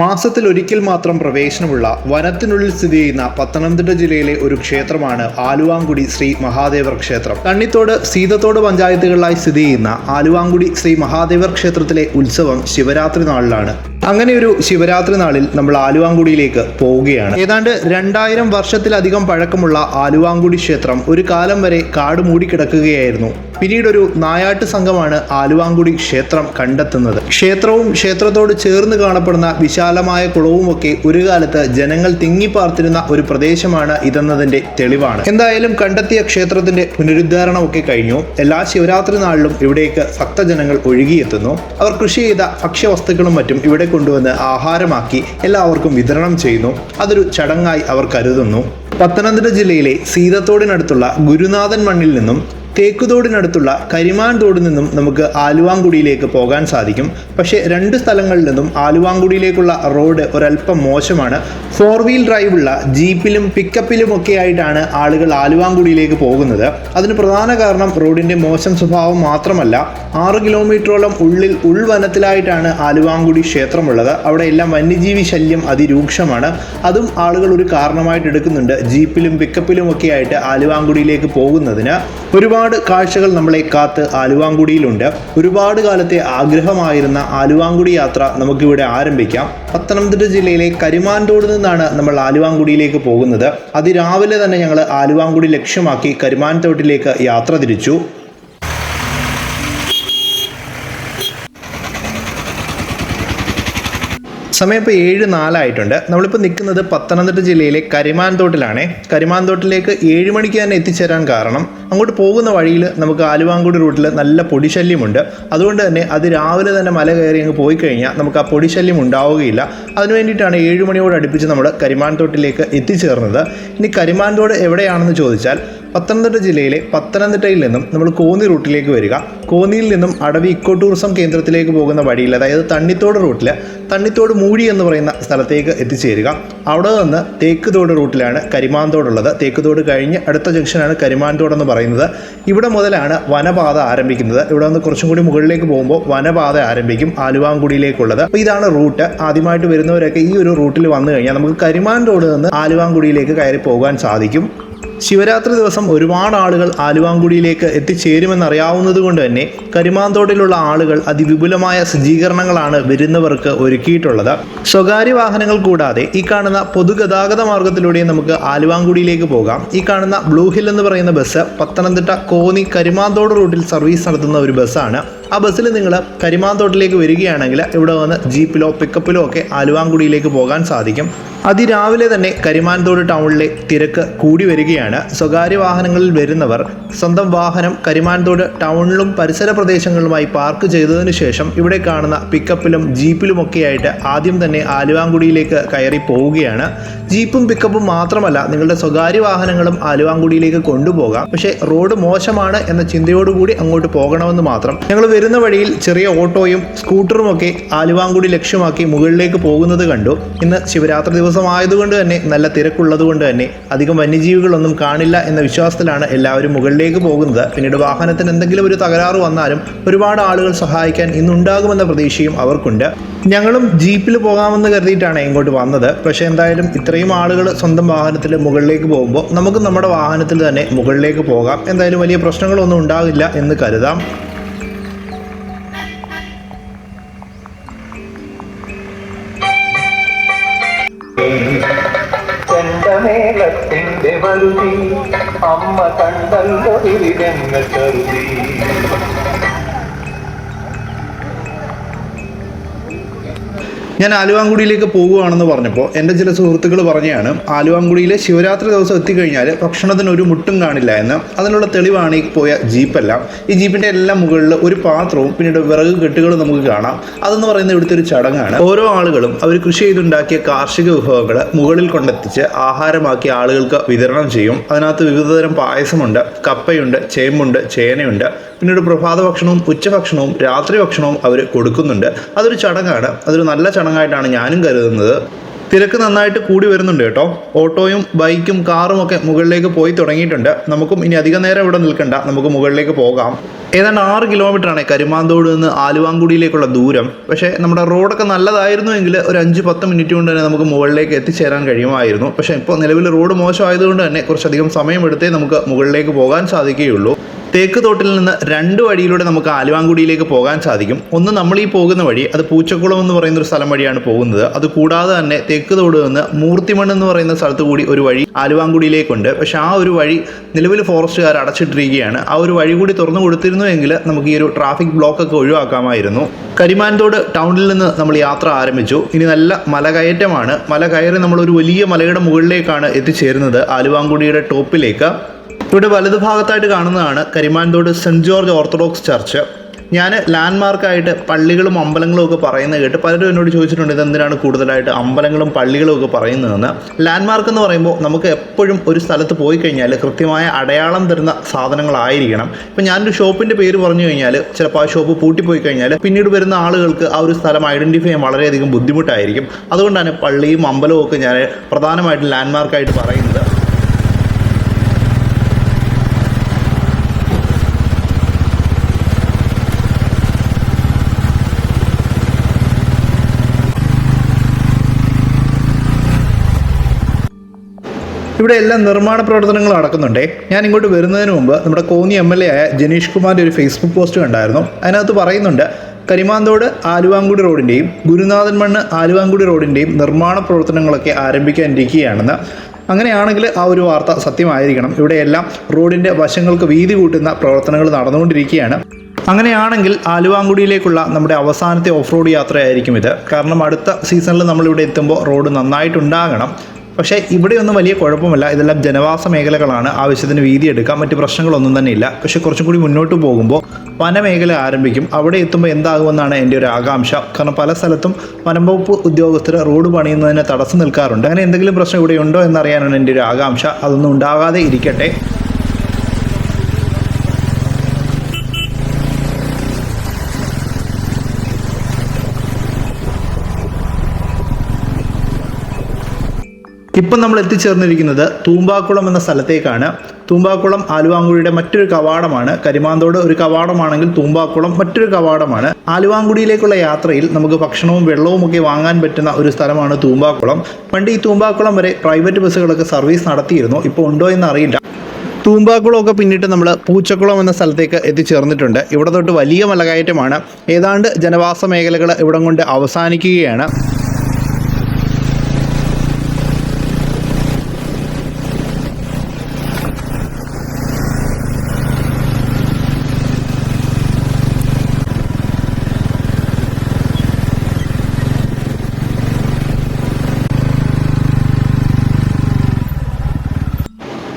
മാസത്തിൽ ഒരിക്കൽ മാത്രം പ്രവേശനമുള്ള വനത്തിനുള്ളിൽ സ്ഥിതി ചെയ്യുന്ന പത്തനംതിട്ട ജില്ലയിലെ ഒരു ക്ഷേത്രമാണ് ആലുവാങ്കുടി ശ്രീ മഹാദേവർ ക്ഷേത്രം. കണ്ണിത്തോട് സീതത്തോട് പഞ്ചായത്തുകളിലായി സ്ഥിതി ചെയ്യുന്ന ആലുവാങ്കുടി ശ്രീ മഹാദേവർ ക്ഷേത്രത്തിലെ ഉത്സവം ശിവരാത്രി നാളിലാണ്. അങ്ങനെ ഒരു ശിവരാത്രി നാളിൽ നമ്മൾ ആലുവാങ്കുടിയിലേക്ക് പോവുകയാണ്. ഏതാണ്ട് രണ്ടായിരം വർഷത്തിലധികം പഴക്കമുള്ള ആലുവാങ്കുടി ക്ഷേത്രം ഒരു കാലം വരെ കാട് മൂടിക്കിടക്കുകയായിരുന്നു. പിന്നീട് ഒരു നായാട്ട് സംഘമാണ് ആലുവാങ്കുടി ക്ഷേത്രം കണ്ടെത്തുന്നത്. ക്ഷേത്രവും ക്ഷേത്രത്തോട് ചേർന്ന് കാണപ്പെടുന്ന വിശാലമായ കുളവുമൊക്കെ ഒരു കാലത്ത് ജനങ്ങൾ തിങ്ങിപ്പാർത്തിരുന്ന ഒരു പ്രദേശമാണ് ഇതെന്നതിന്റെ തെളിവാണ്. എന്തായാലും കണ്ടെത്തിയ ക്ഷേത്രത്തിന്റെ പുനരുദ്ധാരണമൊക്കെ കഴിഞ്ഞു. എല്ലാ ശിവരാത്രി നാളിലും ഇവിടേക്ക് ഭക്തജനങ്ങൾ ഒഴുകിയെത്തുന്നു. അവർ കൃഷി ചെയ്ത ഭക്ഷ്യവസ്തുക്കളും മറ്റും ഇവിടെ കൊണ്ടുവന്ന് ആഹാരമാക്കി എല്ലാവർക്കും വിതരണം ചെയ്യുന്നു. അതൊരു ചടങ്ങായി അവർ കരുതുന്നു. പത്തനംതിട്ട ജില്ലയിലെ സീതത്തോടിനടുത്തുള്ള ഗുരുനാഥൻ മണ്ണിൽ നിന്നും തേക്കുതോടിനടുത്തുള്ള കരിമാൻ തോടിൽ നിന്നും നമുക്ക് ആലുവാങ്കുടിയിലേക്ക് പോകാൻ സാധിക്കും. പക്ഷേ രണ്ട് സ്ഥലങ്ങളിൽ നിന്നും ആലുവാങ്കുടിയിലേക്കുള്ള റോഡ് ഒരല്പം മോശമാണ്. ഫോർ വീൽ ഡ്രൈവുള്ള ജീപ്പിലും പിക്കപ്പിലും ഒക്കെ ആയിട്ടാണ് ആളുകൾ ആലുവാങ്കുടിയിലേക്ക് പോകുന്നത്. അതിന് പ്രധാന കാരണം റോഡിന്റെ മോശം സ്വഭാവം മാത്രമല്ല. ആറ് കിലോമീറ്ററോളം ഉള്ളിൽ ഉൾവനത്തിലായിട്ടാണ് ആലുവാങ്കുടി ക്ഷേത്രമുള്ളത്. അവിടെ എല്ലാം വന്യജീവി ശല്യം അതിരൂക്ഷമാണ്. അതും ആളുകൾ ഒരു കാരണമായിട്ട് എടുക്കുന്നുണ്ട് ജീപ്പിലും പിക്കപ്പിലും ഒക്കെ ആയിട്ട് ആലുവാങ്കുടിയിലേക്ക് പോകുന്നതിന്. ഒരുപാട് കാഴ്ചകൾ നമ്മളെ കാത്ത് ആലുവാങ്കുടിയിലുണ്ട്. ഒരുപാട് കാലത്തെ ആഗ്രഹമായിരുന്ന ആലുവാങ്കുടി യാത്ര നമുക്കിവിടെ ആരംഭിക്കാം. പത്തനംതിട്ട ജില്ലയിലെ കരിമാൻതോട് നിന്നാണ് നമ്മൾ ആലുവാങ്കുടിയിലേക്ക് പോകുന്നത്. അതിരാവിലെ തന്നെ ഞങ്ങൾ ആലുവാങ്കുടി ലക്ഷ്യമാക്കി കരിമാൻതോട്ടിലേക്ക് യാത്ര തിരിച്ചു. സമയം ഇപ്പോൾ ഏഴ് നാലായിട്ടുണ്ട്. നമ്മളിപ്പോൾ നിൽക്കുന്നത് പത്തനംതിട്ട ജില്ലയിലെ കരിമാൻതോട്ടിലാണ്. കരിമാൻതോട്ടിലേക്ക് ഏഴ് മണിക്ക് തന്നെ എത്തിച്ചേരാൻ കാരണം അങ്ങോട്ട് പോകുന്ന വഴിയിൽ നമുക്ക് ആലുവാങ്കുടി റൂട്ടിൽ നല്ല പൊടിശല്യമുണ്ട്. അതുകൊണ്ട് തന്നെ അത് രാവിലെ തന്നെ മല കയറി അങ്ങ് പോയി കഴിഞ്ഞാൽ നമുക്ക് ആ പൊടിശല്യം ഉണ്ടാവുകയില്ല. അതിനു വേണ്ടിയിട്ടാണ് ഏഴ് മണിയോട് അടുപ്പിച്ച് നമ്മൾ കരിമാൻതോട്ടിലേക്ക് എത്തിച്ചേർന്നത്. ഇനി കരിമാൻതോട് എവിടെയാണെന്ന് ചോദിച്ചാൽ പത്തനംതിട്ട ജില്ലയിലെ പത്തനംതിട്ടയിൽ നിന്നും നമ്മൾ കോന്നി റൂട്ടിലേക്ക് വരിക. കോന്നിയിൽ നിന്നും അടവി ഇക്കോ ടൂറിസം കേന്ദ്രത്തിലേക്ക് പോകുന്ന വഴിയിൽ അതായത് തണ്ണിത്തോട് റൂട്ടിൽ തണ്ണിത്തോട് മൂഴി എന്ന് പറയുന്ന സ്ഥലത്തേക്ക് എത്തിച്ചേരുക. അവിടെ നിന്ന് തേക്കുതോട് റൂട്ടിലാണ് കരിമാന്തോടുള്ളത് തേക്കുതോട് കഴിഞ്ഞ് അടുത്ത ജംഗ്ഷനാണ് കരിമാന്തോട് എന്ന് പറയുന്നത്. ഇവിടെ മുതലാണ് വനപാത ആരംഭിക്കുന്നത്. ഇവിടെ നിന്ന് കുറച്ചും കൂടി മുകളിലേക്ക് പോകുമ്പോൾ വനപാത ആരംഭിക്കും ആലുവാങ്കുടിയിലേക്കുള്ളത്. അപ്പോൾ ഇതാണ് റൂട്ട്. ആദ്യമായിട്ട് വരുന്നവരൊക്കെ ഈ ഒരു റൂട്ടിൽ വന്നു കഴിഞ്ഞാൽ നമുക്ക് കരിമാൻ റോഡ് നിന്ന് ആലുവാങ്കുടിയിലേക്ക് കയറി പോകാൻ സാധിക്കും. ശിവരാത്രി ദിവസം ഒരുപാട് ആളുകൾ ആലുവാങ്കുടിയിലേക്ക് എത്തിച്ചേരുമെന്നറിയാവുന്നത് കൊണ്ട് തന്നെ കരിമാന്തോടിലുള്ള ആളുകൾ അതിവിപുലമായ സജ്ജീകരണങ്ങളാണ് വരുന്നവർക്ക് ഒരുക്കിയിട്ടുള്ളത്. സ്വകാര്യ വാഹനങ്ങൾ കൂടാതെ ഈ കാണുന്ന പൊതുഗതാഗത മാർഗത്തിലൂടെ നമുക്ക് ആലുവാങ്കുടിയിലേക്ക് പോകാം. ഈ കാണുന്ന ബ്ലൂ ഹിൽ എന്ന് പറയുന്ന ബസ് പത്തനംതിട്ട കോന്നി കരിമാന്തോട് റൂട്ടിൽ സർവീസ് നടത്തുന്ന ഒരു ബസ്സാണ്. ആ ബസ്സിൽ നിങ്ങൾ കരിമാന്തോട്ടിലേക്ക് വരികയാണെങ്കിൽ ഇവിടെ വന്ന് ജീപ്പിലോ പിക്കപ്പിലോ ഒക്കെ ആലുവാങ്കുടിയിലേക്ക് പോകാൻ സാധിക്കും. അതിരാവിലെ തന്നെ കരിമാന്തോട് ടൗണിലെ തിരക്ക് കൂടി വരികയാണ്. സ്വകാര്യ വാഹനങ്ങളിൽ വരുന്നവർ സ്വന്തം വാഹനം കരിമാൻതോട് ടൗണിലും പരിസര പ്രദേശങ്ങളിലുമായി പാർക്ക് ചെയ്തതിനു ശേഷം ഇവിടെ കാണുന്ന പിക്കപ്പിലും ജീപ്പിലുമൊക്കെയായിട്ട് ആദ്യം തന്നെ ആലുവാങ്കുടിയിലേക്ക് കയറി പോവുകയാണ്. ജീപ്പും പിക്കപ്പും മാത്രമല്ല നിങ്ങളുടെ സ്വകാര്യ വാഹനങ്ങളും ആലുവാങ്കുടിയിലേക്ക് കൊണ്ടുപോകാം. പക്ഷേ റോഡ് മോശമാണ് എന്ന ചിന്തയോടുകൂടി അങ്ങോട്ട് പോകണമെന്ന് മാത്രം. ഞങ്ങൾ വരുന്ന വഴിയിൽ ചെറിയ ഓട്ടോയും സ്കൂട്ടറും ഒക്കെ ആലുവാങ്കുടി ലക്ഷ്യമാക്കി മുകളിലേക്ക് പോകുന്നത് കണ്ടു. ഇന്ന് ശിവരാത്രി ദിവസമായതുകൊണ്ട് തന്നെ നല്ല തിരക്കുള്ളതുകൊണ്ട് തന്നെ അധികം വന്യജീവികളൊന്നും കാണില്ല എന്ന വിശ്വാസത്തിലാണ് എല്ലാവരും മുകളിലേക്ക് പോകുന്നത്. പിന്നീട് വാഹനത്തിന് എന്തെങ്കിലും ഒരു തകരാറ് വന്നാലും ഒരുപാട് ആളുകൾ സഹായിക്കാൻ ഇന്നുണ്ടാകുമെന്ന പ്രതീക്ഷയും അവർക്കുണ്ട്. ഞങ്ങളും ജീപ്പിൽ പോകാമെന്ന് കരുതിയിട്ടാണ് ഇങ്ങോട്ട് വന്നത്. പക്ഷേ എന്തായാലും ഇത്രയും ആളുകൾ സ്വന്തം വാഹനത്തിൽ മുകളിലേക്ക് പോകുമ്പോൾ നമുക്ക് നമ്മുടെ വാഹനത്തിൽ തന്നെ മുകളിലേക്ക് പോകാം. എന്തായാലും വലിയ പ്രശ്നങ്ങളൊന്നും ഉണ്ടാകില്ല എന്ന് കരുതാം. ಕರುದಿ ಅಮ್ಮ ಕಂಡಲ್ಲೊಡಿರಿ ಬೆನ್ನ ಕರುದಿ ഞാൻ ആലുവാങ്കുടിയിലേക്ക് പോകുകയാണെന്ന് പറഞ്ഞപ്പോൾ എന്റെ ചില സുഹൃത്തുക്കൾ പറഞ്ഞാണ് ആലുവാങ്കുടിയിലെ ശിവരാത്രി ദിവസം എത്തിക്കഴിഞ്ഞാൽ ഭക്ഷണത്തിന് ഒരു മുട്ടും കാണില്ല എന്ന്. അതിനുള്ള തെളിവാണ് ഈ പോയ ജീപ്പെല്ലാം. ഈ ജീപ്പിന്റെ എല്ലാം മുകളിൽ ഒരു പാത്രവും പിന്നീട് വിറക് കെട്ടുകളും നമുക്ക് കാണാം. അതെന്ന് പറയുന്ന ഇവിടുത്തെ ഒരു ചടങ്ങാണ്. ഓരോ ആളുകളും അവർ കൃഷി ചെയ്തുണ്ടാക്കിയ കാർഷിക വിഭവങ്ങൾ മുകളിൽ കൊണ്ടെത്തിച്ച് ആഹാരമാക്കി ആളുകൾക്ക് വിതരണം ചെയ്യും. അതിനകത്ത് വിവിധതരം പായസമുണ്ട് കപ്പയുണ്ട് ചേമ്പുണ്ട് ചേനയുണ്ട്. പിന്നീട് പ്രഭാത ഭക്ഷണവും ഉച്ചഭക്ഷണവും രാത്രി ഭക്ഷണവും അവർ കൊടുക്കുന്നുണ്ട്. അതൊരു ചടങ്ങാണ്. അതൊരു നല്ല ചടങ്ങായിട്ടാണ് ഞാനും കരുതുന്നത്. തിരക്ക് നന്നായിട്ട് കൂടി വരുന്നുണ്ട് കേട്ടോ. ഓട്ടോയും ബൈക്കും കാറും ഒക്കെ മുകളിലേക്ക് പോയി തുടങ്ങിയിട്ടുണ്ട്. നമുക്കും ഇനി അധിക നേരം ഇവിടെ നിൽക്കണ്ട. നമുക്ക് മുകളിലേക്ക് പോകാം. ഏതാണ്ട് ആറ് കിലോമീറ്ററാണ് കരുമാന്തോട് നിന്ന് ആലുവാങ്കുടിയിലേക്കുള്ള ദൂരം. പക്ഷേ നമ്മുടെ റോഡൊക്കെ നല്ലതായിരുന്നുവെങ്കിൽ ഒരു അഞ്ച് പത്ത് മിനിറ്റ് കൊണ്ട് തന്നെ നമുക്ക് മുകളിലേക്ക് എത്തിച്ചേരാൻ കഴിയുമായിരുന്നു. പക്ഷേ ഇപ്പോൾ നിലവിൽ റോഡ് മോശമായതുകൊണ്ട് തന്നെ കുറച്ചധികം സമയമെടുത്തേ നമുക്ക് മുകളിലേക്ക് പോകാൻ സാധിക്കുകയുള്ളൂ. തേക്ക് തോട്ടിൽ നിന്ന് രണ്ട് വഴിയിലൂടെ നമുക്ക് ആലുവാങ്കുടിയിലേക്ക് പോകാൻ സാധിക്കും. ഒന്ന് നമ്മൾ ഈ പോകുന്ന വഴി അത് പൂച്ചക്കുളം എന്ന് പറയുന്ന ഒരു സ്ഥലം വഴിയാണ് പോകുന്നത്. അത് കൂടാതെ തന്നെ തേക്ക് തോട് നിന്ന് മൂർത്തിമണ്ണ് എന്ന് പറയുന്ന സ്ഥലത്ത് കൂടി ഒരു വഴി ആലുവാങ്കുടിയിലേക്കുണ്ട്. പക്ഷെ ആ ഒരു വഴി നിലവിൽ ഫോറസ്റ്റുകാർ അടച്ചിട്ടിരിക്കുകയാണ്. ആ ഒരു വഴി കൂടി തുറന്നു കൊടുത്തിരുന്നുവെങ്കിൽ നമുക്ക് ഈ ഒരു ട്രാഫിക് ബ്ലോക്ക് ഒക്കെ ഒഴിവാക്കാമായിരുന്നു. കരിമാൻതോട് ടൗണിൽ നിന്ന് നമ്മൾ യാത്ര ആരംഭിച്ചു. ഇനി നല്ല മലകയറ്റമാണ് മല കയറി നമ്മൾ ഒരു വലിയ മലയുടെ മുകളിലേക്കാണ് എത്തിച്ചേരുന്നത് ആലുവാങ്കുടിയുടെ ടോപ്പിലേക്ക്. ഇവിടെ വലതുഭാഗത്തായിട്ട് കാണുന്നതാണ് Karimanthodu saint George Orthodox church. ഞാൻ ലാൻഡ് മാർക്കായിട്ട് പള്ളികളും അമ്പലങ്ങളും ഒക്കെ പറയുന്നത് കേട്ട് പലരും എന്നോട് ചോദിച്ചിട്ടുണ്ട് ഇതെന്തിനാണ് കൂടുതലായിട്ട് അമ്പലങ്ങളും പള്ളികളും ഒക്കെ പറയുന്നതെന്ന്. ലാൻഡ് മാർക്ക് എന്ന് പറയുമ്പോൾ നമുക്ക് എപ്പോഴും ഒരു സ്ഥലത്ത് പോയി കഴിഞ്ഞാൽ കൃത്യമായ അടയാളം തരുന്ന സാധനങ്ങളായിരിക്കണം. ഇപ്പം ഞാനൊരു ഷോപ്പിന്റെ പേര് പറഞ്ഞു കഴിഞ്ഞാൽ ചിലപ്പോൾ ആ ഷോപ്പ് പൂട്ടിപ്പോയി കഴിഞ്ഞാൽ പിന്നീട് വരുന്ന ആളുകൾക്ക് ആ ഒരു സ്ഥലം ഐഡന്റിഫൈ ചെയ്യാൻ വളരെയധികം ബുദ്ധിമുട്ടായിരിക്കും. അതുകൊണ്ടാണ് പള്ളിയും അമ്പലവും ഒക്കെ ഞാൻ പ്രധാനമായിട്ടും ലാൻഡ് മാർക്കായിട്ട് പറയുന്നത്. ഇവിടെ എല്ലാം നിർമ്മാണ പ്രവർത്തനങ്ങൾ നടക്കുന്നുണ്ടേ. ഞാൻ ഇങ്ങോട്ട് വരുന്നതിന് മുമ്പ് നമ്മുടെ കോന്നി എം എൽ എ ആയ ജനീഷ് കുമാറിന്റെ ഒരു ഫേസ്ബുക്ക് പോസ്റ്റ് കണ്ടായിരുന്നു. അതിനകത്ത് പറയുന്നുണ്ട് കരിമാന്തോട് ആലുവാങ്കുടി റോഡിന്റെയും ഗുരുനാഥൻ മണ്ണ് ആലുവാങ്കുടി റോഡിന്റെയും നിർമ്മാണ പ്രവർത്തനങ്ങളൊക്കെ ആരംഭിക്കാനിരിക്കുകയാണെന്ന്. അങ്ങനെയാണെങ്കിൽ ആ ഒരു വാർത്ത സത്യമായിരിക്കണം. ഇവിടെയെല്ലാം റോഡിന്റെ വശങ്ങൾക്ക് വീതി കൂട്ടുന്ന പ്രവർത്തനങ്ങൾ നടന്നുകൊണ്ടിരിക്കുകയാണ്. അങ്ങനെയാണെങ്കിൽ ആലുവാങ്കുടിയിലേക്കുള്ള നമ്മുടെ അവസാനത്തെ ഓഫ് റോഡ് യാത്രയായിരിക്കും ഇത്. കാരണം അടുത്ത സീസണിൽ നമ്മളിവിടെ എത്തുമ്പോൾ റോഡ് നന്നായിട്ടുണ്ടാകണം. പക്ഷേ ഇവിടെയൊന്നും വലിയ കുഴപ്പമില്ല. ഇതെല്ലാം ജനവാസ മേഖലകളാണ്. ആവശ്യത്തിന് വീതി എടുക്കാം. മറ്റ് പ്രശ്നങ്ങളൊന്നും തന്നെ ഇല്ല. പക്ഷേ കുറച്ചും കൂടി മുന്നോട്ട് പോകുമ്പോൾ വനമേഖല ആരംഭിക്കും. അവിടെ എത്തുമ്പോൾ എന്താകുമെന്നാണ് എന്റെ ഒരു ആകാംക്ഷ. കാരണം പല സ്ഥലത്തും വനംവകുപ്പ് ഉദ്യോഗസ്ഥർ റോഡ് പണിയുന്നതിന് തടസ്സം നിൽക്കാറുണ്ട്. അങ്ങനെ എന്തെങ്കിലും പ്രശ്നം ഇവിടെ ഉണ്ടോ എന്നറിയാനാണ് എന്റെ ഒരു ആകാംക്ഷ. അതൊന്നും ഉണ്ടാകാതെ ഇരിക്കട്ടെ. ഇപ്പം നമ്മൾ എത്തിച്ചേർന്നിരിക്കുന്നത് തൂമ്പാക്കുളം എന്ന സ്ഥലത്തേക്കാണ്. തൂമ്പാക്കുളം ആലുവാങ്കുടിയുടെ മറ്റൊരു കവാടമാണ്. കരിമാന്തോട് ഒരു കവാടമാണെങ്കിൽ തൂമ്പാക്കുളം മറ്റൊരു കവാടമാണ്. ആലുവാങ്കുടിയിലേക്കുള്ള യാത്രയിൽ നമുക്ക് ഭക്ഷണവും വെള്ളവും ഒക്കെ വാങ്ങാൻ പറ്റുന്ന ഒരു സ്ഥലമാണ് തൂമ്പാക്കുളം. പണ്ട് ഈ തൂമ്പാക്കുളം വരെ പ്രൈവറ്റ് ബസ്സുകളൊക്കെ സർവീസ് നടത്തിയിരുന്നു. ഇപ്പോൾ ഉണ്ടോ എന്ന് അറിയില്ല. തൂമ്പാക്കുളമൊക്കെ പിന്നിട്ട് നമ്മൾ പൂച്ചക്കുളം എന്ന സ്ഥലത്തേക്ക് എത്തിച്ചേർന്നിട്ടുണ്ട്. ഇവിടെ തൊട്ട് വലിയ മലകയറ്റമാണ്. ഏതാണ്ട് ജനവാസ മേഖലകൾ ഇവിടം കൊണ്ട് അവസാനിക്കുകയാണ്.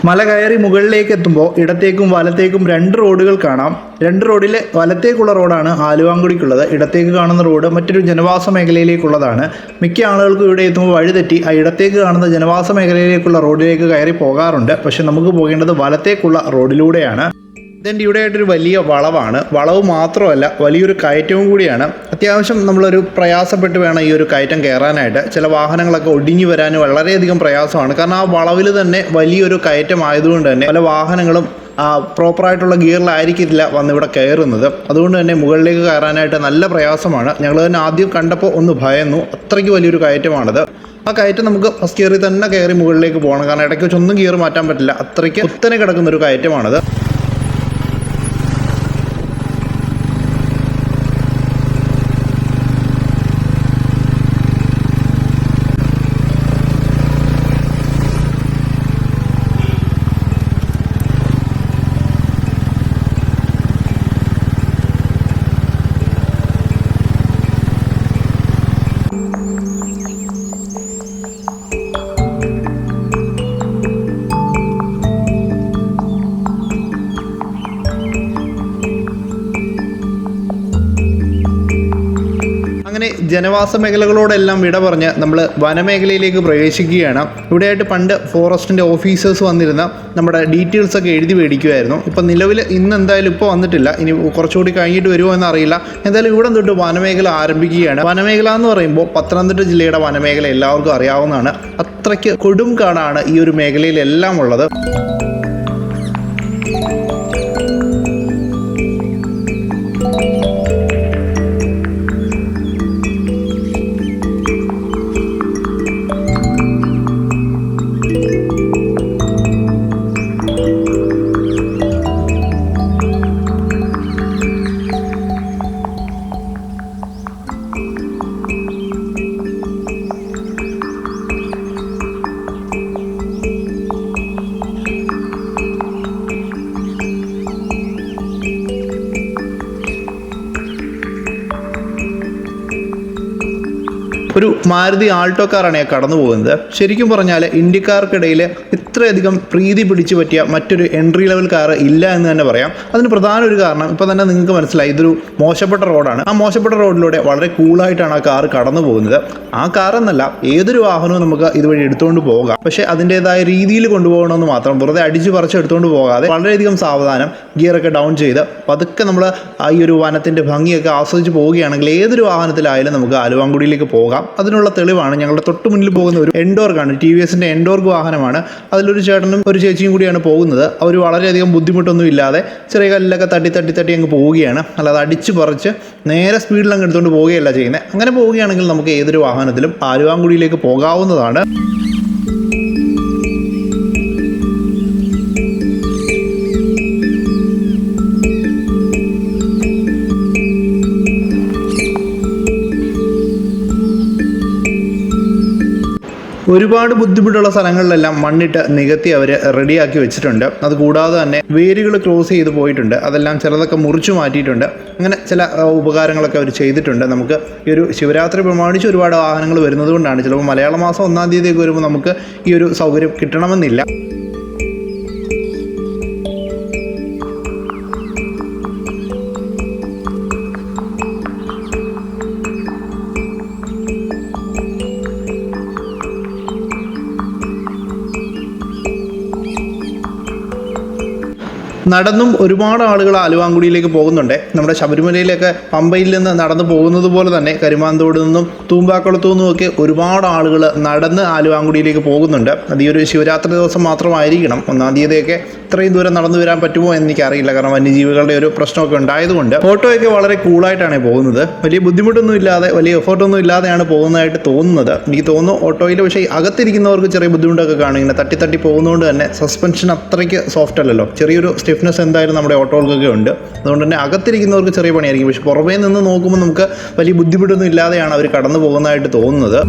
മല കയറി മുകളിലേക്ക് എത്തുമ്പോൾ ഇടത്തേക്കും വലത്തേക്കും രണ്ട് റോഡുകൾ കാണാം. രണ്ട് റോഡിൽ വലത്തേക്കുള്ള റോഡാണ് ആലുവാങ്കുടിക്കുള്ളത് ഇടത്തേക്ക് കാണുന്ന റോഡ് മറ്റൊരു ജനവാസ മേഖലയിലേക്കുള്ളതാണ്. മിക്ക ആളുകൾക്കും ഇവിടെ എത്തുമ്പോൾ വഴിതെറ്റി ആ ഇടത്തേക്ക് കാണുന്ന ജനവാസ മേഖലയിലേക്കുള്ള റോഡിലേക്ക് കയറി പോകാറുണ്ട്. പക്ഷെ നമുക്ക് പോകേണ്ടത് വലത്തേക്കുള്ള റോഡിലൂടെയാണ്. ഇതിന്റെ ഇവിടെ ആയിട്ടൊരു വലിയ വളവാണ്. വളവ് മാത്രമല്ല വലിയൊരു കയറ്റവും കൂടിയാണ്. അത്യാവശ്യം നമ്മളൊരു പ്രയാസപ്പെട്ട് വേണം ഈ ഒരു കയറ്റം കയറാനായിട്ട്. ചില വാഹനങ്ങളൊക്കെ ഒടിഞ്ഞു വരാൻ വളരെയധികം പ്രയാസമാണ്. കാരണം ആ വളവിൽ തന്നെ വലിയൊരു കയറ്റം ആയതുകൊണ്ട് തന്നെ പല വാഹനങ്ങളും പ്രോപ്പറായിട്ടുള്ള ഗിയറിലായിരിക്കില്ല വന്ന് ഇവിടെ കയറുന്നത്. അതുകൊണ്ട് തന്നെ മുകളിലേക്ക് കയറാനായിട്ട് നല്ല പ്രയാസമാണ്. ഞങ്ങൾ തന്നെ ആദ്യം കണ്ടപ്പോൾ ഒന്ന് ഭയന്നു. അത്രയ്ക്ക് വലിയൊരു കയറ്റമാണത്. ആ കയറ്റം നമുക്ക് ഫസ്റ്റ് ഗിയറിൽ തന്നെ കയറി മുകളിലേക്ക് പോകണം. കാരണം ഇടയ്ക്ക് വെച്ചൊന്നും ഗിയർ മാറ്റാൻ പറ്റില്ല. അത്രയ്ക്ക് കുത്തനെ കിടക്കുന്ന ഒരു കയറ്റമാണത്. ജനവാസ മേഖലകളോടെല്ലാം വിട പറഞ്ഞ് നമ്മൾ വനമേഖലയിലേക്ക് പ്രവേശിക്കുകയാണ്. ഇവിടെയായിട്ട് പണ്ട് ഫോറസ്റ്റിന്റെ ഓഫീസേഴ്സ് വന്നിരുന്ന നമ്മുടെ ഡീറ്റെയിൽസ് ഒക്കെ എഴുതി മേടിക്കുമായിരുന്നു ഇപ്പം നിലവിൽ ഇന്ന് എന്തായാലും ഇപ്പോൾ വന്നിട്ടില്ല. ഇനി കുറച്ചുകൂടി കഴിഞ്ഞിട്ട് വരുമോ എന്നറിയില്ല. എന്തായാലും ഇവിടെ തൊട്ട് വനമേഖല ആരംഭിക്കുകയാണ്. വനമേഖല എന്ന് പറയുമ്പോൾ പത്തനംതിട്ട ജില്ലയുടെ വനമേഖല എല്ലാവർക്കും അറിയാവുന്നതാണ്. അത്രയ്ക്ക് കൊടുംകാടാണ് ഈ ഒരു മേഖലയിലെല്ലാം ഉള്ളത്. ഒരു മാരുതി ആൾട്ടോ കാറാണ് കടന്നു പോകുന്നത്. ശരിക്കും പറഞ്ഞാൽ ഇന്ത്യക്കാർക്കിടയിൽ ഇത്രയധികം പ്രീതി പിടിച്ചു പറ്റിയ മറ്റൊരു എൻട്രി ലെവൽ കാർ ഇല്ല എന്ന് തന്നെ പറയാം. അതിന് പ്രധാന ഒരു കാരണം ഇപ്പം തന്നെ നിങ്ങൾക്ക് മനസ്സിലായി ഇതൊരു മോശപ്പെട്ട റോഡാണ്. ആ മോശപ്പെട്ട റോഡിലൂടെ വളരെ കൂളായിട്ടാണ് ആ കാർ കടന്നു പോകുന്നത്. ആ കാർ എന്നല്ല ഏതൊരു വാഹനവും നമുക്ക് ഇതുവഴി എടുത്തുകൊണ്ട് പോകാം. പക്ഷേ അതിന്റെതായ രീതിയിൽ കൊണ്ടുപോകണമെന്ന് മാത്രം വെറുതെ അടിച്ചു പറിച്ച് എടുത്തുകൊണ്ട് പോകാതെ വളരെയധികം സാവധാനം ഗിയറൊക്കെ ഡൗൺ ചെയ്ത് പതുക്കെ നമ്മൾ ഈ ഒരു വനത്തിന്റെ ഭംഗിയൊക്കെ ആസ്വദിച്ച് പോവുകയാണെങ്കിൽ ഏതൊരു വാഹനത്തിലായാലും നമുക്ക് ആലുവാങ്കുടിയിലേക്ക് പോകാം. അതിനുള്ള തെളിവാണ്. ഞങ്ങളുടെ തൊട്ട് മുന്നിൽ പോകുന്ന ഒരു എൻഡോർക്കാണ് ടി വി എസിന്റെ എൻഡോർക്ക് വാഹനമാണ്. അതിലൊരു ചേട്ടനും ഒരു ചേച്ചിയും കൂടിയാണ് പോകുന്നത്. അവർ വളരെയധികം ബുദ്ധിമുട്ടൊന്നും ഇല്ലാതെ ചെറിയ കല്ലൊക്കെ തട്ടി തട്ടി തട്ടി അങ്ങ് പോവുകയാണ്. അല്ലാതെ അടിച്ച് പറിച്ച് നേരെ സ്പീഡിൽ അങ്ങ് എടുത്തുകൊണ്ട് പോവുകയല്ല ചെയ്യുന്നത് അങ്ങനെ പോവുകയാണെങ്കിൽ നമുക്ക് ഏതൊരു വാഹനത്തിലും ആലുവാങ്കുടിയിലേക്ക് പോകാവുന്നതാണ്. ഒരുപാട് ബുദ്ധിമുട്ടുള്ള സ്ഥലങ്ങളിലെല്ലാം മണ്ണിട്ട് നികത്തി അവർ റെഡിയാക്കി വെച്ചിട്ടുണ്ട്. അതുകൂടാതെ തന്നെ വേരുകൾ ക്ലോസ് ചെയ്ത് പോയിട്ടുണ്ട്. അതെല്ലാം ചിലതൊക്കെ മുറിച്ചു മാറ്റിയിട്ടുണ്ട്. അങ്ങനെ ചില ഉപകാരങ്ങളൊക്കെ അവർ ചെയ്തിട്ടുണ്ട്. നമുക്ക് ഈ ഒരു ശിവരാത്രി പ്രമാണിച്ച് ഒരുപാട് വാഹനങ്ങൾ വരുന്നത് കൊണ്ടാണ്. ചിലപ്പോൾ മലയാള മാസം ഒന്നാം തീയതിയൊക്കെ വരുമ്പോൾ നമുക്ക് ഈ ഒരു സൗകര്യം കിട്ടണമെന്നില്ല. നടന്നും ഒരുപാട് ആളുകൾ ആലുവാങ്കുടിയിലേക്ക് പോകുന്നുണ്ട്. നമ്മുടെ ശബരിമലയിലേക്ക് പമ്പയിൽ നിന്ന് നടന്നു പോകുന്നത് പോലെ തന്നെ കരുമാന്തോട് നിന്നും തൂമ്പാക്കുളത്തു നിന്നുമൊക്കെ ഒരുപാട് ആളുകൾ നടന്ന് ആലുവാങ്കുടിയിലേക്ക് പോകുന്നുണ്ട്. അത് ഈ ഒരു ശിവരാത്രി ദിവസം മാത്രമായിരിക്കണം. ഒന്നാം തീയതിയൊക്കെ ഇത്രയും ദൂരം നടന്നു വരാൻ പറ്റുമോ എന്ന് എനിക്കറിയില്ല കാരണം വന്യജീവികളുടെ ഒരു പ്രശ്നമൊക്കെ ഉണ്ടായതുകൊണ്ട് ഓട്ടോയൊക്കെ വളരെ കൂളായിട്ടാണ് പോകുന്നത്. വലിയ ബുദ്ധിമുട്ടൊന്നും ഇല്ലാതെ വലിയ എഫേർട്ടൊന്നും ഇല്ലാതെയാണ് പോകുന്നതായിട്ട് തോന്നുന്നത്. എനിക്ക് തോന്നുന്നു ഓട്ടോയിൽ പക്ഷേ അകത്തിരിക്കുന്നവർക്ക് ചെറിയ ബുദ്ധിമുട്ടൊക്കെ കാണും. ഇങ്ങനെ തട്ടി തട്ടി പോകുന്നതുകൊണ്ട് തന്നെ സസ്പെൻഷൻ അത്രയ്ക്ക് സോഫ്റ്റ് അല്ലല്ലോ. ചെറിയൊരു സ്റ്റിഫ്നെസ് എന്തായാലും നമ്മുടെ ഓട്ടോകൾക്കൊക്കെ ഉണ്ട്. അതുകൊണ്ട് തന്നെ അകത്തിരിക്കുന്നവർക്ക് ചെറിയ പണിയായിരിക്കും. പക്ഷേ പുറമേ നിന്ന് നോക്കുമ്പോൾ നമുക്ക് വലിയ ബുദ്ധിമുട്ടൊന്നും ഇല്ലാതെയാണ് അവർ കടന്നു പോകുന്നതായിട്ട് തോന്നുന്നത്.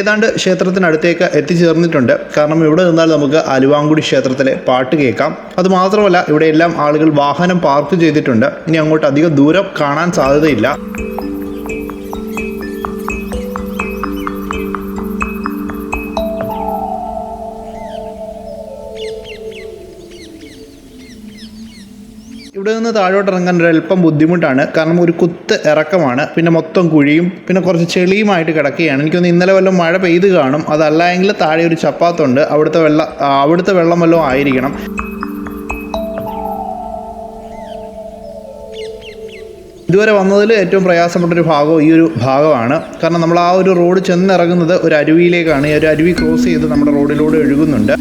ഏതാണ്ട് ക്ഷേത്രത്തിനടുത്തേക്ക് എത്തിച്ചേർന്നിട്ടുണ്ട്. കാരണം ഇവിടെ നിന്നാൽ നമുക്ക് അലുവാങ്കുടി ക്ഷേത്രത്തിലെ പാട്ട് കേൾക്കാം. അതുമാത്രമല്ല ഇവിടെയെല്ലാം ആളുകൾ വാഹനം പാർക്ക് ചെയ്തിട്ടുണ്ട്. ഇനി അങ്ങോട്ട് അധികം ദൂരം കാണാൻ സാധ്യതയില്ല. താഴോട്ട് ഇറങ്ങാൻ ഒരു അല്പം ബുദ്ധിമുട്ടാണ്. കാരണം ഒരു കുത്ത് ഇറക്കമാണ്. പിന്നെ മൊത്തം കുഴിയും പിന്നെ കുറച്ച് ചെളിയുമായിട്ട് കിടക്കുകയാണ്. എനിക്കൊന്ന് ഇന്നലെ വല്ലതും മഴ പെയ്ത് കാണും. അതല്ല എങ്കിൽ താഴെ ഒരു ചപ്പാത്തുണ്ട്. അവിടുത്തെ വെള്ളം അവിടുത്തെ വെള്ളം വല്ലതും ആയിരിക്കണം. ഇതുവരെ വന്നതിൽ ഏറ്റവും പ്രയാസപ്പെട്ട ഒരു ഭാഗം ഈ ഒരു ഭാഗമാണ്. കാരണം നമ്മൾ ആ ഒരു റോഡ് ചെന്നിറങ്ങുന്നത് ഒരു അരുവിയിലേക്കാണ്. ഈ ഒരു അരുവി ക്രോസ് ചെയ്ത് നമ്മുടെ റോഡിലൂടെ ഒഴുകുന്നുണ്ട്.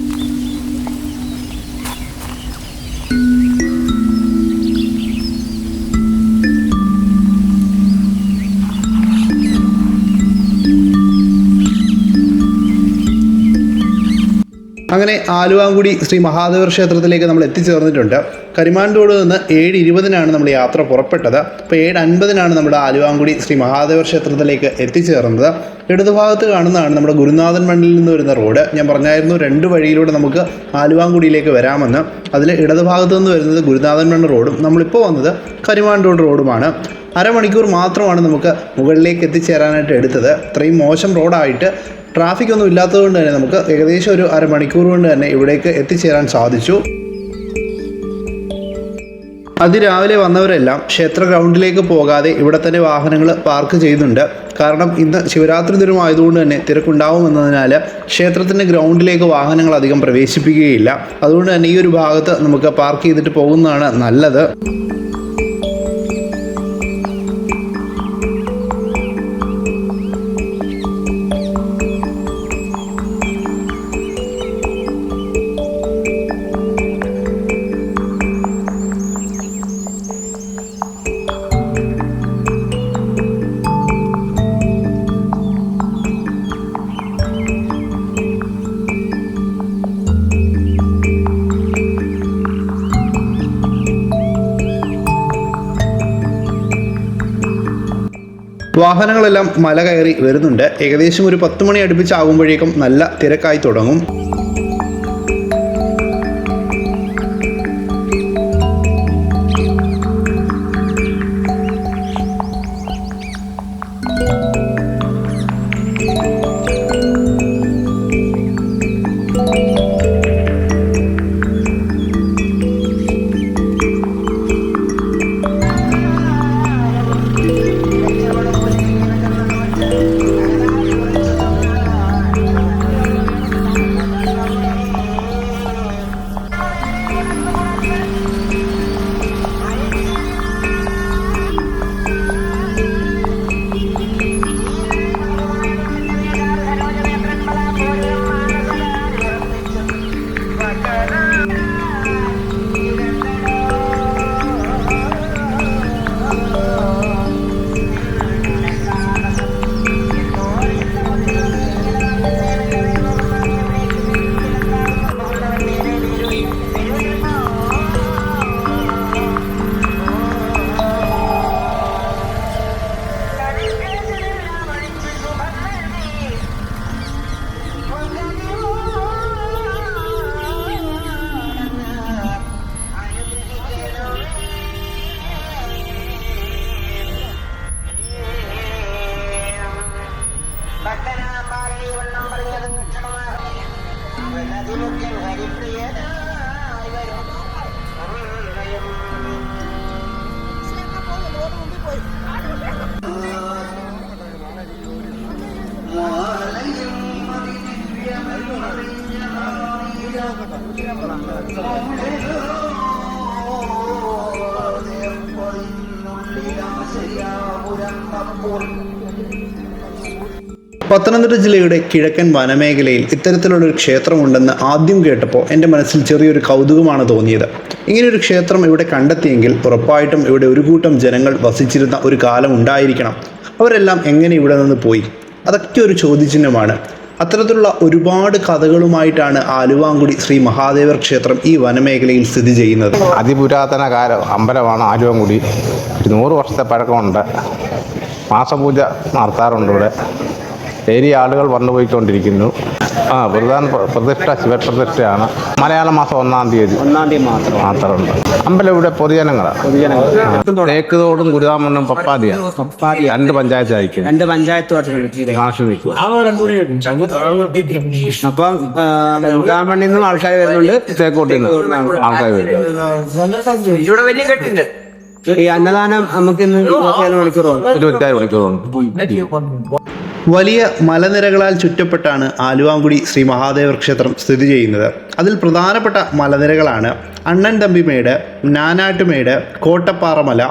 അങ്ങനെ ആലുവാങ്കുടി ശ്രീ മഹാദേവർ ക്ഷേത്രത്തിലേക്ക് നമ്മൾ എത്തിച്ചേർന്നിട്ടുണ്ട്. കരിമാണ്ടോട് നിന്ന് ഏഴ് ഇരുപതിനാണ് നമ്മൾ യാത്ര പുറപ്പെട്ടത്. അപ്പോൾ ഏഴ് അൻപതിനാണ് നമ്മുടെ ആലുവാങ്കുടി ശ്രീ മഹാദേവർ ക്ഷേത്രത്തിലേക്ക് എത്തിച്ചേർന്നത്. ഇടതുഭാഗത്ത് കാണുന്നതാണ് നമ്മുടെ ഗുരുനാഥൻ മണ്ണിൽ നിന്ന് വരുന്ന റോഡ്. ഞാൻ പറഞ്ഞായിരുന്നു രണ്ട് വഴിയിലൂടെ നമുക്ക് ആലുവാങ്കുടിയിലേക്ക് വരാമെന്ന്. അതിൽ ഇടതുഭാഗത്ത് നിന്ന് വരുന്നത് ഗുരുനാഥൻ മണ്ണ് റോഡും നമ്മളിപ്പോൾ വന്നത് കരിമാണ്ടോട് റോഡുമാണ്. അരമണിക്കൂർ മാത്രമാണ് നമുക്ക് മുകളിലേക്ക് എത്തിച്ചേരാനായിട്ട് എടുത്തത്. ഇത്രയും മോശം റോഡായിട്ട് ട്രാഫിക് ഒന്നും ഇല്ലാത്തതുകൊണ്ട് തന്നെ നമുക്ക് ഏകദേശം ഒരു അരമണിക്കൂർ കൊണ്ട് തന്നെ ഇവിടേക്ക് എത്തിച്ചേരാൻ സാധിച്ചു. അതിരാവിലെ വന്നവരെല്ലാം ക്ഷേത്ര ഗ്രൗണ്ടിലേക്ക് പോകാതെ ഇവിടെ തന്നെ വാഹനങ്ങൾ പാർക്ക് ചെയ്യുന്നുണ്ട്. കാരണം ഇന്ന് ശിവരാത്രി ദിനമായതുകൊണ്ട് തന്നെ തിരക്കുണ്ടാവുമെന്നതിനാൽ ക്ഷേത്രത്തിന്റെ ഗ്രൗണ്ടിലേക്ക് വാഹനങ്ങൾ അധികം പ്രവേശിപ്പിക്കുകയില്ല. അതുകൊണ്ട് തന്നെ ഈ ഒരു ഭാഗത്ത് നമുക്ക് പാർക്ക് ചെയ്തിട്ട് പോകുന്നതാണ് നല്ലത്. വാഹനങ്ങളെല്ലാം മല കയറി വരുന്നുണ്ട്. ഏകദേശം ഒരു പത്ത് മണി അടുപ്പിച്ചാകുമ്പോഴേക്കും നല്ല തിരക്കായി തുടങ്ങും. പത്തനംതിട്ട ജില്ലയുടെ കിഴക്കൻ വനമേഖലയിൽ ഇത്തരത്തിലുള്ളൊരു ക്ഷേത്രമുണ്ടെന്ന് ആദ്യം കേട്ടപ്പോൾ എന്റെ മനസ്സിൽ ചെറിയൊരു കൗതുകമാണ് തോന്നിയത്. ഇങ്ങനെയൊരു ക്ഷേത്രം ഇവിടെ കണ്ടെത്തിയെങ്കിൽ ഉറപ്പായിട്ടും ഇവിടെ ഒരു കൂട്ടം ജനങ്ങൾ വസിച്ചിരുന്ന ഒരു കാലം ഉണ്ടായിരിക്കണം. അവരെല്ലാം എങ്ങനെ ഇവിടെ നിന്ന് പോയി? അതൊക്കെ ഒരു ചോദ്യചിഹ്നമാണ്. അത്തരത്തിലുള്ള ഒരുപാട് കഥകളുമായിട്ടാണ് ആലുവാങ്കുടി ശ്രീ മഹാദേവർ ക്ഷേത്രം ഈ വനമേഖലയിൽ സ്ഥിതി ചെയ്യുന്നത്. അതിപുരാതന കാല അമ്പലമാണ് ആലുവാങ്കുടി. ഒരു നൂറ് വർഷത്തെ പഴക്കമുണ്ട്. മാസപൂജ നടത്താറുണ്ട് ഇവിടെ. ഡെയിലി ആളുകൾ വന്നു പോയിക്കൊണ്ടിരിക്കുന്നു ആ പ്രധാന പ്ര- പ്രതിഷ്ഠ ശിവപ്രതിഷ്ഠയാണ്. മലയാള മാസം ഒന്നാം തീയതി ഒന്നാം തീയതി മാത്രം. മാത്രമുണ്ട്. അമ്പലം ഇവിടെ പൊതുജനങ്ങളാണ് തേക്കുതോടും ഗുരുതാമണ്ണും പപ്പാതിയാണ് പപ്പാതി രണ്ട് പഞ്ചായത്ത് അയക്കും രണ്ട് പഞ്ചായത്തുമായിട്ട് കാണിച്ചു അപ്പം നിന്നും ആൾക്കാർ വരുന്നുണ്ട്. തേക്കോട്ടിൽ നിന്ന് ആൾക്കാർ വരും ഇവിടെ വലിയ കെട്ടുണ്ട്. ഈ അന്നദാനം നമുക്ക് ഇന്ന് ഇരുപത്തിനാല് മണിക്കൂറുണ്ട് ഇരുപത്തിയാറ് മണിക്കൂറുണ്ട് വലിയ മലനിരകളാൽ ചുറ്റപ്പെട്ടാണ് ആലുവാങ്കുടി ശ്രീ മഹാദേവ ക്ഷേത്രം സ്ഥിതി ചെയ്യുന്നത്. അതിൽ പ്രധാനപ്പെട്ട മലനിരകളാണ് അണ്ണൻ തമ്പിമേട് നാനാട്ടുമേട് കോട്ടപ്പാറമല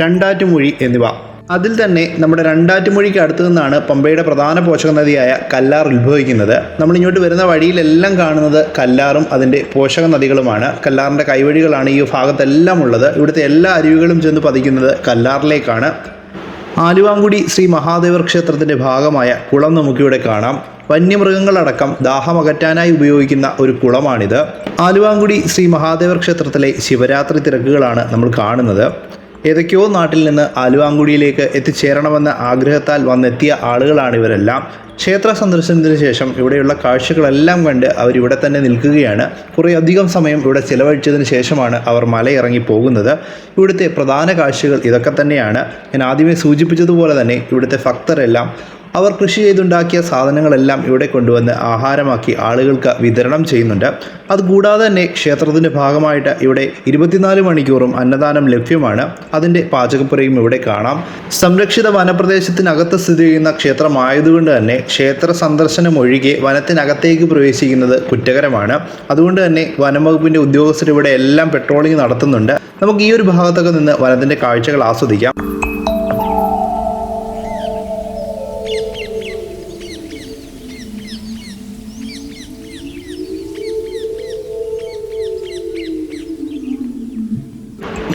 രണ്ടാറ്റുമൊഴി എന്നിവ. അതിൽ തന്നെ നമ്മുടെ രണ്ടാറ്റുമൊഴിക്ക് അടുത്തു നിന്നാണ് പമ്പയുടെ പ്രധാന പോഷക നദിയായ കല്ലാർ ഉത്ഭവിക്കുന്നത്. നമ്മൾ ഇങ്ങോട്ട് വരുന്ന വഴിയിലെല്ലാം കാണുന്നത് കല്ലാറും അതിന്റെ പോഷക നദികളുമാണ്. കല്ലാറിന്റെ കൈവഴികളാണ് ഈ ഭാഗത്തെല്ലാം ഉള്ളത്. ഇവിടുത്തെ എല്ലാ അരുവികളും ചെന്ന് പതിക്കുന്നത് കല്ലാറിലേക്കാണ്. ആലുവാങ്കുടി ശ്രീ മഹാദേവർ ക്ഷേത്രത്തിന്റെ ഭാഗമായ കുളം നമുക്കിവിടെ കാണാം. വന്യമൃഗങ്ങളടക്കം ദാഹമകറ്റാനായി ഉപയോഗിക്കുന്ന ഒരു കുളമാണിത്. ആലുവാങ്കുടി ശ്രീ മഹാദേവർ ക്ഷേത്രത്തിലെ ശിവരാത്രി തിരക്കുകളാണ് നമ്മൾ കാണുന്നത്. ഏതൊക്കെയോ നാട്ടിൽ നിന്ന് ആലുവാങ്കുടിയിലേക്ക് എത്തിച്ചേരണമെന്ന ആഗ്രഹത്താൽ വന്നെത്തിയ ആളുകളാണ് ഇവരെല്ലാം. ക്ഷേത്ര സന്ദർശനത്തിന് ശേഷം ഇവിടെയുള്ള കാഴ്ചകളെല്ലാം കണ്ട് അവരിവിടെ തന്നെ നിൽക്കുകയാണ്. കുറേ അധികം സമയം ഇവിടെ ചിലവഴിച്ചതിന് ശേഷമാണ് അവർ മലയിറങ്ങി പോകുന്നത്. ഇവിടുത്തെ പ്രധാന കാഴ്ചകൾ ഇതൊക്കെ തന്നെയാണ്. ഞാൻ ആദ്യമേ സൂചിപ്പിച്ചതുപോലെ തന്നെ ഇവിടുത്തെ ഭക്തരെല്ലാം അവർ കൃഷി ചെയ്തുണ്ടാക്കിയ സാധനങ്ങളെല്ലാം ഇവിടെ കൊണ്ടുവന്ന് ആഹാരമാക്കി ആളുകൾക്ക് വിതരണം ചെയ്യുന്നുണ്ട്. അതുകൂടാതെ തന്നെ ക്ഷേത്രത്തിന്റെ ഭാഗമായിട്ട് ഇവിടെ ഇരുപത്തിനാല് മണിക്കൂറും അന്നദാനം ലഭ്യമാണ്. അതിന്റെ പാചകപ്പുരയും ഇവിടെ കാണാം. സംരക്ഷിത വനപ്രദേശത്തിനകത്ത് സ്ഥിതി ചെയ്യുന്ന ക്ഷേത്രമായതുകൊണ്ട് തന്നെ ക്ഷേത്ര സന്ദർശനം ഒഴികെ വനത്തിനകത്തേക്ക് പ്രവേശിക്കുന്നത് കുറ്റകരമാണ്. അതുകൊണ്ട് തന്നെ വനം വകുപ്പിന്റെ ഉദ്യോഗസ്ഥർ ഇവിടെ എല്ലാം പെട്രോളിംഗ് നടത്തുന്നുണ്ട്. നമുക്ക് ഈ ഒരു ഭാഗത്തൊക്കെ നിന്ന് വനത്തിന്റെ കാഴ്ചകൾ ആസ്വദിക്കാം.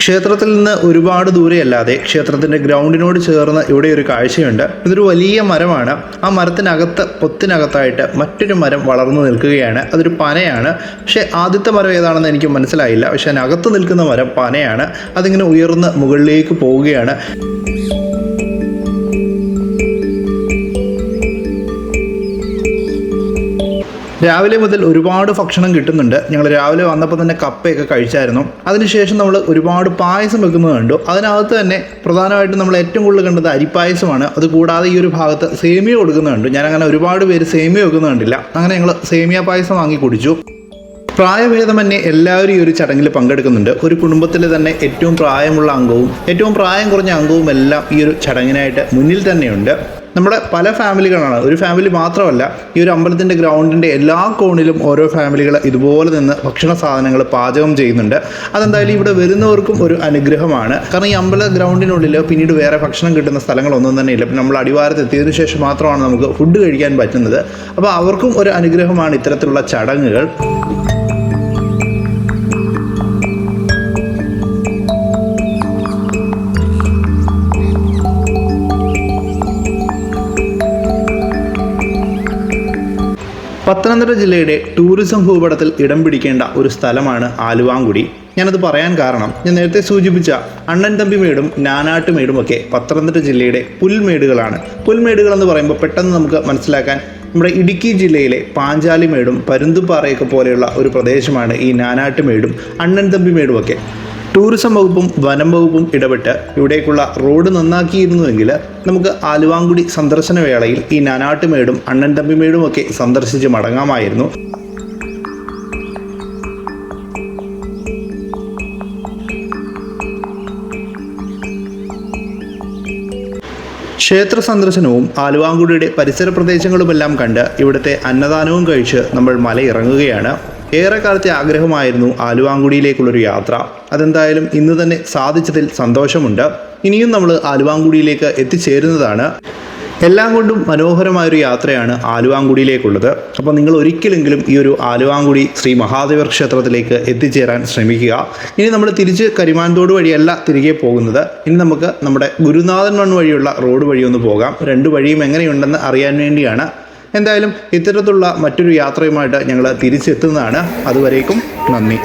ക്ഷേത്രത്തിൽ നിന്ന് ഒരുപാട് ദൂരെയല്ലാതെ ക്ഷേത്രത്തിന്റെ ഗ്രൗണ്ടിനോട് ചേർന്ന് ഇവിടെ ഒരു കാഴ്ചയുണ്ട്. ഇതൊരു വലിയ മരമാണ്. ആ മരത്തിനകത്ത് പൊത്തിനകത്തായിട്ട് മറ്റൊരു മരം വളർന്നു നിൽക്കുകയാണ്. അതൊരു പനയാണ്. പക്ഷേ ആദ്യത്തെ മരം ഏതാണെന്ന് എനിക്ക് മനസ്സിലായില്ല. പക്ഷേ അതിനകത്ത് നിൽക്കുന്ന മരം പനയാണ്. അതിങ്ങനെ ഉയർന്ന് മുകളിലേക്ക് പോവുകയാണ്. രാവിലെ മുതൽ ഒരുപാട് ഭക്ഷണം കിട്ടുന്നുണ്ട്. ഞങ്ങൾ രാവിലെ വന്നപ്പോൾ തന്നെ കപ്പയൊക്കെ കഴിച്ചായിരുന്നു. അതിനുശേഷം നമ്മൾ ഒരുപാട് പായസം വെക്കുന്നത് കണ്ടു. അതിനകത്ത് തന്നെ പ്രധാനമായിട്ടും നമ്മൾ ഏറ്റവും കൂടുതൽ കണ്ടത് അരിപ്പായസമാണ്. അതുകൂടാതെ ഈ ഒരു ഭാഗത്ത് സേമിയ കൊടുക്കുന്നത് കണ്ടു. ഞാൻ അങ്ങനെ ഒരുപാട് പേര് സേമിയ വെക്കുന്നത് കണ്ടില്ല. അങ്ങനെ ഞങ്ങൾ സേമിയ പായസം വാങ്ങി കുടിച്ചു. പ്രായഭേദമന്യേ എല്ലാവരും ഈ ഒരു ചടങ്ങിൽ പങ്കെടുക്കുന്നുണ്ട്. ഒരു കുടുംബത്തിലെ തന്നെ ഏറ്റവും പ്രായമുള്ള അംഗവും ഏറ്റവും പ്രായം കുറഞ്ഞ അംഗവും എല്ലാം ഈ ഒരു ചടങ്ങിനായിട്ട് മുന്നിൽ തന്നെയുണ്ട്. നമ്മുടെ പല ഫാമിലികളാണ്. ഒരു ഫാമിലി മാത്രമല്ല ഈ ഒരു അമ്പലത്തിന്റെ ഗ്രൗണ്ടിന്റെ എല്ലാ കോണിലും ഓരോ ഫാമിലികൾ ഇതുപോലെ നിന്ന് ഭക്ഷണ സാധനങ്ങൾ പാചകം ചെയ്യുന്നുണ്ട്. അതെന്തായാലും ഇവിടെ വരുന്നവർക്കും ഒരു അനുഗ്രഹമാണ്. കാരണം ഈ അമ്പല ഗ്രൗണ്ടിനുള്ളിൽ പിന്നീട് വേറെ ഭക്ഷണം കിട്ടുന്ന സ്ഥലങ്ങളൊന്നും തന്നെ ഇല്ല. നമ്മൾ അടിവാരത്ത് എത്തിയതിനു ശേഷം മാത്രമാണ് നമുക്ക് ഫുഡ് കഴിക്കാൻ പറ്റുന്നത്. അപ്പോൾ അവർക്കും ഒരു അനുഗ്രഹമാണ് ഇത്തരത്തിലുള്ള ചടങ്ങുകൾ. പത്തനംതിട്ട ജില്ലയുടെ ടൂറിസം ഭൂപടത്തിൽ ഇടം പിടിക്കേണ്ട ഒരു സ്ഥലമാണ് ആലുവാങ്കുടി. ഞാനത് പറയാൻ കാരണം ഞാൻ നേരത്തെ സൂചിപ്പിച്ച അണ്ണൻ തമ്പിമേടും നാനാട്ടുമേടും ഒക്കെ പത്തനംതിട്ട ജില്ലയുടെ പുൽമേടുകളാണ്. പുൽമേടുകൾ എന്ന് പറയുമ്പോൾ പെട്ടെന്ന് നമുക്ക് മനസ്സിലാക്കാൻ നമ്മുടെ ഇടുക്കി ജില്ലയിലെ പാഞ്ചാലിമേടും പരുന്തുപാറയൊക്കെ പോലെയുള്ള ഒരു പ്രദേശമാണ് ഈ നാനാട്ടുമേടും അണ്ണൻ തമ്പിമേടും ഒക്കെ ടൂറിസം വകുപ്പും വനം വകുപ്പും ഇടപെട്ട് ഇവിടേക്കുള്ള റോഡ് നന്നാക്കിയിരുന്നുവെങ്കിൽ നമുക്ക് ആലുവാങ്കുടി സന്ദർശന വേളയിൽ ഈ നാനാട്ടുമേടും അണ്ണൻ തമ്പിമേടും ഒക്കെ സന്ദർശിച്ച് മടങ്ങാമായിരുന്നു. ക്ഷേത്ര സന്ദർശനവും ആലുവാങ്കുടിയുടെ പരിസര പ്രദേശങ്ങളുമെല്ലാം കണ്ട് ഇവിടുത്തെ അന്നദാനവും കഴിച്ച് നമ്മൾ മലയിറങ്ങുകയാണ്. ഏറെക്കാലത്തെ ആഗ്രഹമായിരുന്നു ആലുവാങ്കുടിയിലേക്കുള്ളൊരു യാത്ര. അതെന്തായാലും ഇന്ന് തന്നെ സാധിച്ചതിൽ സന്തോഷമുണ്ട്. ഇനിയും നമ്മൾ ആലുവാങ്കുടിയിലേക്ക് എത്തിച്ചേരുന്നതാണ്. എല്ലാം കൊണ്ടും മനോഹരമായൊരു യാത്രയാണ് ആലുവാങ്കുടിയിലേക്കുള്ളത്. അപ്പോൾ നിങ്ങൾ ഒരിക്കലെങ്കിലും ഈ ഒരു ആലുവാങ്കുടി ശ്രീ മഹാദേവർ ക്ഷേത്രത്തിലേക്ക് എത്തിച്ചേരാൻ ശ്രമിക്കുക. ഇനി നമ്മൾ തിരിച്ച് കരിമാൻതോട് വഴിയല്ല തിരികെ പോകുന്നത്. ഇനി നമുക്ക് നമ്മുടെ ഗുരുനാഥൻ മൺ വഴിയുള്ള റോഡ് വഴി ഒന്ന് പോകാം. രണ്ട് വഴിയും എങ്ങനെയുണ്ടെന്ന് അറിയാൻ വേണ്ടിയാണ് എന്തായാലും ഇത്തരത്തിലുള്ള മറ്റൊരു യാത്രയുമായിട്ട് ഞങ്ങൾ തിരിച്ചെത്തുന്നതാണ്. അതുവരേക്കും നന്ദി.